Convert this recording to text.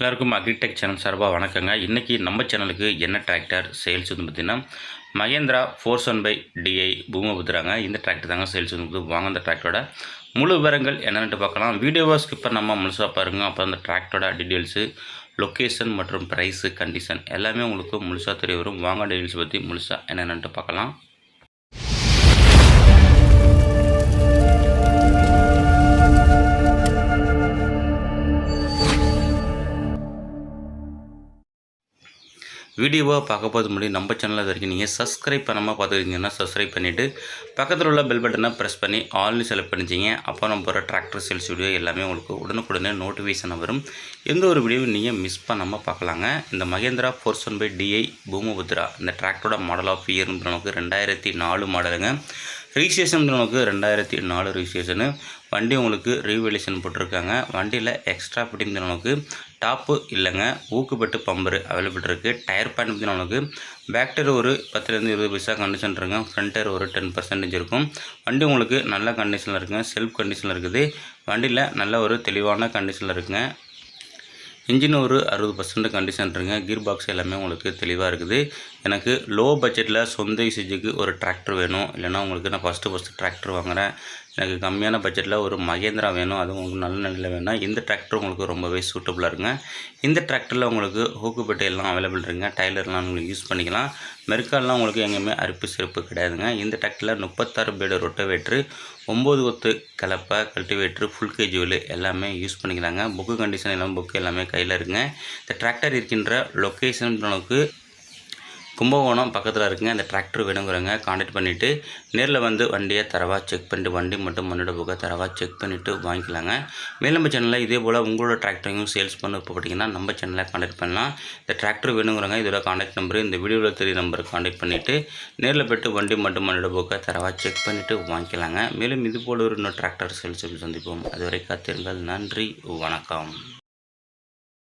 எல்லாருக்கும் agritech channel சார்பாக வணக்கங்க. இன்றைக்கி நம்ம சேனலுக்கு என்ன டிராக்டர் சேல்ஸ் வந்து பார்த்திங்கன்னா Mahindra four seven five DI பூமபுத்திராங்க. இந்த டிராக்டர் தாங்க சேல்ஸ் வந்து வாங்க அந்த டிராக்டரோட முழு விவரங்கள் என்னென்னு பார்க்கலாம். வீடியோவை ஸ்கிப்பர் நம்ம முழுசாக பாருங்கள் அப்போ அந்த டிராக்டரோட டீட்டெயில்ஸு லொக்கேஷன் மற்றும் ப்ரைஸு கண்டிஷன் எல்லாமே உங்களுக்கு முழுசாக தெரிய வரும். வாங்க டீட்டெயில்ஸ் பற்றி முழுசாக என்னென்னு பார்க்கலாம். வீடியோவாக பார்க்க போது முன்னாடி நம்ம சேனலில் இது வரைக்கும் நீங்கள் சப்ஸ்கிரைப் பண்ணாமல் பார்த்துருக்கீங்கன்னா சப்ஸ்கிரைப் பண்ணிவிட்டு பக்கத்தில் உள்ள பெல் பட்டனை ப்ரெஸ் பண்ணி ஆல்னு செலக்ட் பண்ணிச்சிங்க அப்போ நம்ம போகிற டிராக்டர் சேல்ஸ் வீடியோ எல்லாமே உங்களுக்கு உடனுக்குடனே நோட்டிஃபிகேஷன் வரும். எந்த ஒரு வீடியோவும் நீங்கள் மிஸ் பண்ணாமல் பார்க்கலாங்க. இந்த Mahindra four one five DI Bhoomiputra இந்த டிராக்டரோட மாடல் ஆஃப் இயர்ன்ற நமக்கு ரெண்டாயிரத்தி நாலு மாடலுங்க ரிஜிஸ்ட்ரேஷன் நமக்கு ரெண்டாயிரத்தி நாலு ரிஜிஸ்ட்ரேஷனு வண்டி உங்களுக்கு ரீவேலேஷன் போட்டிருக்காங்க. வண்டியில் எக்ஸ்ட்ரா ஃபிட்டிங் நமக்கு டாப்பு இல்லைங்க ஊக்குப்பட்டு பம்பரு அவைலபிள் இருக்குது டயர் பேண்ட் பார்த்தீங்கன்னா நமக்கு பேக் டயர் ஒரு பத்துலேருந்து இருபது பைசா கண்டிஷன் இருக்குங்க. ஃப்ரண்ட் டயர் ஒரு டென் பர்சன்டேஜ் இருக்கும். வண்டி உங்களுக்கு நல்ல கண்டிஷனில் இருக்குங்க. செல்ஃப் கண்டிஷனில் இருக்குது. வண்டியில் நல்ல ஒரு தெளிவான கண்டிஷனில் இருக்குங்க. இன்ஜின் ஒரு அறுபது பர்சன்ட் கண்டிஷன் இருக்குங்க. கீர் பாக்ஸ் எல்லாமே உங்களுக்கு தெளிவாக இருக்குது. எனக்கு லோ பட்ஜெட்டில் சொந்த யூசேஜுக்கு ஒரு டிராக்டர் வேணும். இல்லைனா உங்களுக்கு நான் ஃபஸ்ட்டு ஃபஸ்ட்டு டிராக்டர் வாங்குகிறேன் எனக்கு கம்மியான பட்ஜெட்டில் ஒரு மகேந்திரா வேணும் அதுவும் உங்களுக்கு நல்ல நிலையில் வேணும் இந்த டிராக்டர் உங்களுக்கு ரொம்பவே சூட்டபுளாக இருக்குங்க. இந்த டிராக்டரில் உங்களுக்கு ஹூக்குப்பட்டை எல்லாம் அவைலபிள் இருக்குங்க. டைலர்லாம் உங்களுக்கு யூஸ் பண்ணிக்கலாம். மெர்க்கால்லாம் உங்களுக்கு எங்கேயுமே அரிப்பு சிறப்பு கிடையாதுங்க. இந்த டிராக்டரில் முப்பத்தாறு பேடு ரொட்டவேட்ரு ஒம்பது ஒத்து கலப்பை கல்டிவேட்ரு ஃபுல் கேஜுவல் எல்லாமே யூஸ் பண்ணிக்கலாங்க. புக்கு கண்டிஷன் எல்லாம் புக்கு எல்லாமே கையில் இருக்குங்க. இந்த டிராக்டர் இருக்கின்ற லொக்கேஷன் நமக்கு கும்பகோணம் பக்கத்தில் இருக்குங்க. அந்த டிராக்டர் வேணுங்கிறவங்க காண்டாக்ட் பண்ணிவிட்டு நேரில் வந்து வண்டியை தரவாக செக் பண்ணிட்டு வண்டி மட்டும் மண்ணோட போக தரவாக செக் பண்ணிவிட்டு வாங்கிக்கலாங்க. மேலும் நம்ம சேனலில் இதே போல் உங்களோட டிராக்டரையும் சேல்ஸ் பண்ண போட்டிங்கன்னா நம்ம சேனலில் காண்டாக்ட் பண்ணலாம். இந்த டிராக்டர் வேணுங்கிறவங்க இதோட காண்டாக்ட் நம்பர் இந்த வீடியோவில் தெரிய நம்பருக்கு காண்டாக்ட் பண்ணிவிட்டு நேரில் போய்ட்டு வண்டி மட்டும் மண்ணோட போக தரவாக செக் பண்ணிவிட்டு வாங்கிக்கலாங்க. மேலும் இது போல் ஒரு இன்னும் டிராக்டர் சேல்ஸ் சந்திப்போம். அதுவரை காத்திருங்கள். நன்றி வணக்கம்.